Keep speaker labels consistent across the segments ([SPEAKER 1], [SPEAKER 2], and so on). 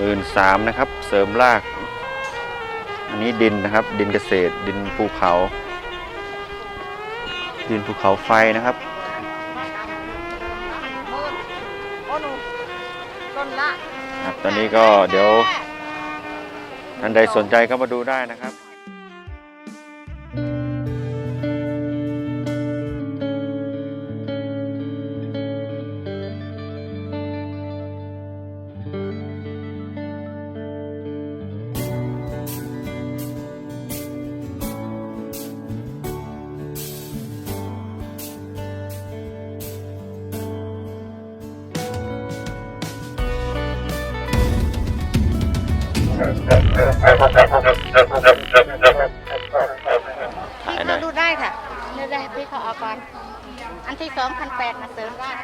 [SPEAKER 1] หมื่นสามนะครับ เสริมราก อันนี้ดินนะครับ ดินเกษตร ดินภูเขา ดินภูเขาไฟนะครับ
[SPEAKER 2] โอ้หนูต้นละ
[SPEAKER 1] ครับ ตอนนี้ก็เดี๋ยวท่านใดสนใจก็มาดูได้นะครับ ถ่ายหน่
[SPEAKER 2] มา
[SPEAKER 1] อย
[SPEAKER 2] ดูได้ค่ะเดี๋ยวได้พี่เขาเอาก่อนอันที่สองพันแปดมาเสริมราก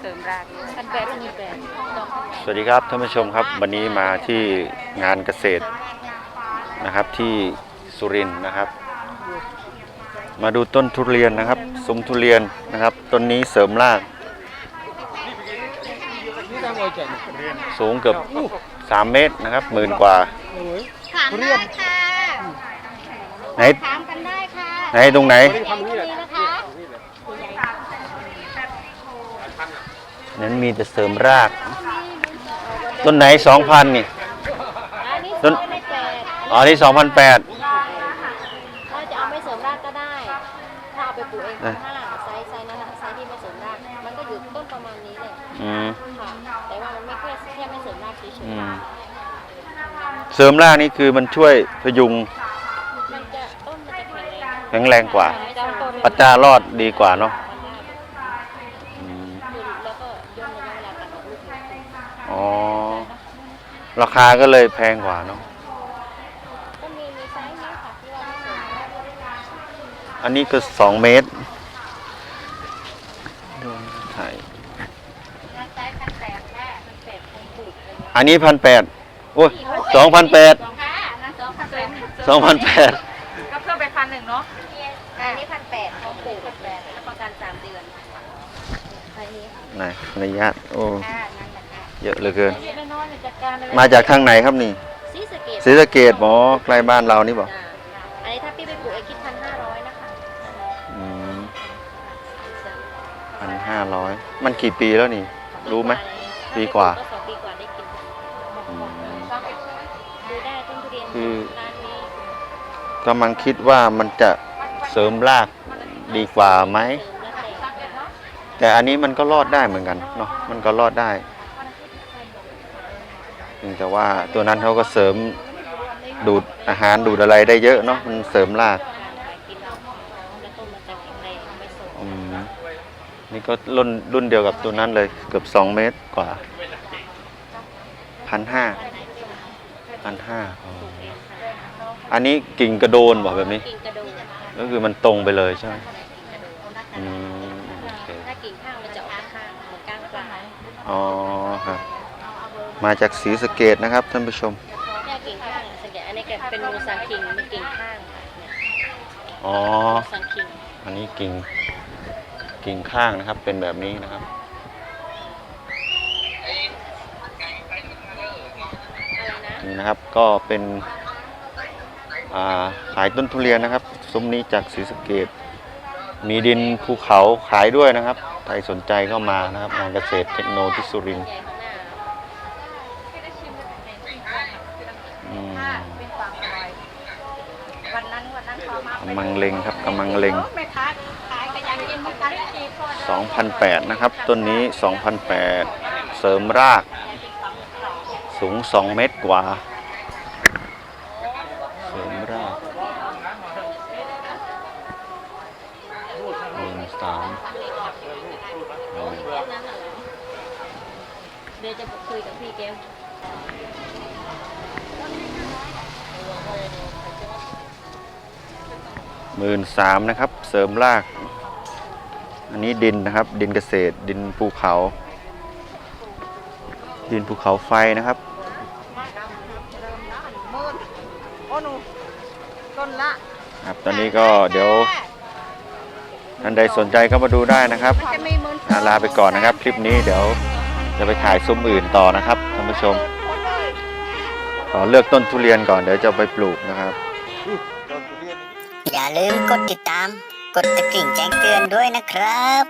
[SPEAKER 2] เสริมรากพันแปดมีแปดดอก
[SPEAKER 1] สวัสดีครับท่านผู้ชมครับ วันนี้มาที่งานเกษตรนะครับที่สุรินทร์นะครับ มาดูต้นทุเรียนนะครับซุ้มทุเรียนนะครับต้นนี้เสริมราก สูงเกือบ 3 เมตรนะครับหมื่นกว่า
[SPEAKER 2] ถามได้ค่ะ
[SPEAKER 1] ไหน
[SPEAKER 2] ถามกันได้ค่ะ
[SPEAKER 1] ไหนตรงไหน
[SPEAKER 2] ใหญ่ก็มีนะคะ
[SPEAKER 1] นั้นมีแต่เสริมราก ต้นไหน 2,000 นี่
[SPEAKER 2] อันนี้
[SPEAKER 1] ต้น
[SPEAKER 2] สองในแปด
[SPEAKER 1] อ๋อนี่2,800
[SPEAKER 2] ถ้าจะเอาไม่เสริมรากก็ได้ ถ้าเอาไปปลูกเอง
[SPEAKER 1] เอ้ย
[SPEAKER 2] ห้าไซส์ไซส์นั้นอะไซส์ที่ไม่เสริมราก มันก็อยู่ต้นประมาณนี้แหละ
[SPEAKER 1] อืม
[SPEAKER 2] ค่ะ แต่ว่ามันไม่แค่แค่ไม่เสริมรากเฉย
[SPEAKER 1] อืมเสริมรากนี่คือมันช่วยพยุง
[SPEAKER 2] ๆมันจะต้นมันจะแข็งแรง
[SPEAKER 1] แข็งแรงกว่า
[SPEAKER 2] ต้น
[SPEAKER 1] ปัจจารอดดีกว่าเนาะอืม
[SPEAKER 2] แล้วก็ย่นระยะเวลาการออกลูกของต้น
[SPEAKER 1] อ๋อ ราคาก็เลยแพงกว่าเนาะ
[SPEAKER 2] ก็มีมีไซส์นี้ค่ะที่ว่าไม่เสริมราก
[SPEAKER 1] อันนี้ก็สองเมตรดูถ่าย
[SPEAKER 2] ไซส์พันแปดแค่พันแปดคงปลูก อะไรเงี้ย
[SPEAKER 1] อันนี้พันแปดโอ้ยสองพันแปด
[SPEAKER 2] สองค่ะนะสองพันแปด
[SPEAKER 1] สองพันแปด
[SPEAKER 3] ก็เพิ่มไปพันหนึ่งเนาะ
[SPEAKER 2] อันนี้พันแปดเขาปลูกพันแปดแล้วประกันสามเดือนอันนี้
[SPEAKER 1] ไหนขออนุญาตโอ้
[SPEAKER 2] ค่ะนั่นแหละค่ะ
[SPEAKER 1] เยอะเหลือเกิน
[SPEAKER 2] เล็กน้อยๆจัดการเลย
[SPEAKER 1] มาจากทางไหนครับนี่
[SPEAKER 2] ซีสะเกต
[SPEAKER 1] ศรีสะเกดหมอใกล้บ้านเรานี่บอก
[SPEAKER 2] จ้ะอันนี้ถ้าพี่ไปปลูกเองคิดพันห้าร้อยนะคะ
[SPEAKER 1] อืมพันห้าร้อยมันกี่ปีแล้วนี่ รู้ไหมปีกว่า คือกำลังคิดว่ามันจะเสริมรากดีกว่าไหม
[SPEAKER 2] แต่
[SPEAKER 1] อันนี้มันก็รอดได้เหมือนกันเนาะมันก็รอดได้แต่ว่าตัวนั้นเขาก็เสริมดูดอาหารดูดอะไรได้เยอะเนาะมันเสริมรากอืมนี่ก็รุ่นรุ่นเดียวกับตัวนั้นเลยเกือบสองเมตรกว่าพันห้า พันห้าอันนี้กิ่งกระโดนบอกแบบนี้
[SPEAKER 2] กิ่งกระดูก
[SPEAKER 1] ก็คือมันตรงไปเลยใช่ไหมอืมโอเค
[SPEAKER 2] ถ้ากิ่งข้างมันจะออกข้างเหมือนก้างปลา
[SPEAKER 1] อ๋อครับ มาจากศรีสะเกดนะครับท่านผู้ชม
[SPEAKER 2] เนี่ยกิ่งข้างอะสังเกตอันนี้ก็เป็นมูสังคิงเป็นกิ่งข้างค่ะเนี่ย
[SPEAKER 1] อ๋อ
[SPEAKER 2] มูสังคิง
[SPEAKER 1] อันนี้กิ่ง กิ่งข้างนะครับ เป็นแบบนี้นะครับ
[SPEAKER 2] นะ
[SPEAKER 1] นี่นะครับ ก็เป็นอ่าขายต้นทุเรียนนะครับ ซุ้มนี้จากศรีสะเกดมีดินภูเขาขายด้วยนะครับ ใครสนใจก็มานะครับงานเกษตรเทคโนโลยีสุรินทร์
[SPEAKER 2] ใหญ่ข้างหน้า
[SPEAKER 1] อืม
[SPEAKER 2] เป็นความอร่อยวันนั้นวันนั้นเขามากำ
[SPEAKER 1] ลังเล็งครับกำลังเล็ง
[SPEAKER 2] ไม่ค้าขายก็ยังกินเหมือนกัน
[SPEAKER 1] 2,008 นะครับ ต้นนี้ 2,008 เสริมราก สูง 2 เมตรกว่าเสริมรากหนึ่งสาม
[SPEAKER 2] เดี๋ยวจะคุยกับพี่แก้ว
[SPEAKER 1] หมื่นสามนะครับ เสริมราก อันนี้ดินนะครับ ดินเกษตร ดินภูเขา ดินภูเขาไฟนะครับ
[SPEAKER 2] โอ้หนูต้นละ
[SPEAKER 1] ครับตอนนี้ก็เดี๋ยวท่านใดสนใจก็มาดูได้นะครับ
[SPEAKER 2] มันจะมีหมื่น
[SPEAKER 1] อ่าลาไปก่อนนะครับ คลิปนี้เดี๋ยวจะไปถ่ายซุ้มอื่นต่อนะครับท่านผู้ชม
[SPEAKER 2] คน
[SPEAKER 1] ขอเลือกต้นทุเรียนก่อนเดี๋ยวจะเอาไปปลูกนะครับ
[SPEAKER 4] อย่าลืมกดติดตาม กดตะกริ่งแจ้งเตือนด้วยนะครับ